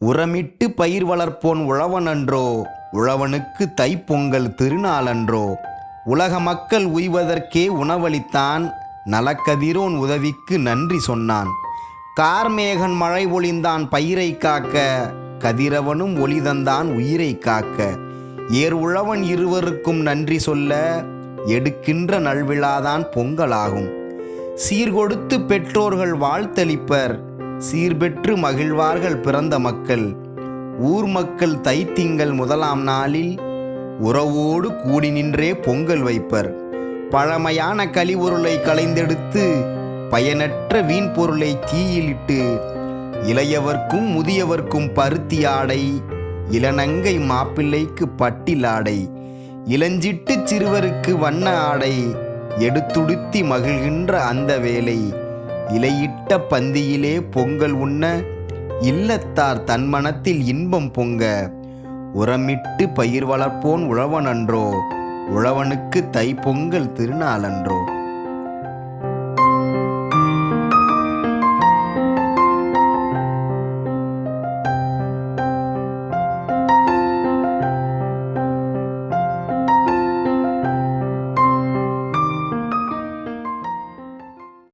உரமிட்டு பயிர் வளர்ப்போன் உழவனன்றோ உழவனுக்கு தைப்பொங்கல் திருநாளன்றோ உலக மக்கள் உய்வதற்கே உணவளித்தான் நலக்கதிரோன் உதவிக்கு நன்றி சொன்னான். கார்மேகன் மழை ஒளிந்தான் பயிரை காக்க கதிரவனும் ஒளி தந்தான் உயிரை காக்க. ஏர் உழவன் இருவருக்கும் நன்றி சொல்ல எடுக்கின்ற நல்விழாதான் பொங்கலாகும். சீர்கொடுத்து பெற்றோர்கள் வாழ்த்தளிப்பர் சீர்பெற்று மகிழ்வார்கள் பிறந்த மக்கள். ஊர் மக்கள் தைத்திங்கள் முதலாம் நாளில் உறவோடு கூடி நின்றே பொங்கல் வைப்பர். பழமையான கழிவுருளை களைந்தெடுத்து பயனற்ற வீண் பொருளை தீயிலிட்டு இளையவர்க்கும் முதியவர்க்கும் பருத்தி ஆடை இளநங்கை மாப்பிள்ளைக்கு பட்டிலாடை இளஞ்சிட்டு சிறுவருக்கு வண்ண ஆடை எடுத்துடுத்தி மகிழ்கின்ற அந்த வேலை இலையிட்ட பந்தியிலே பொங்கல் உண்ண இல்லத்தார் தன் மனத்தில் இன்பம் பொங்க. உரமிட்டு பயிர் வளர்ப்போன் உழவனன்றோ உழவனுக்கு பொங்கல் திருநாளன்றோ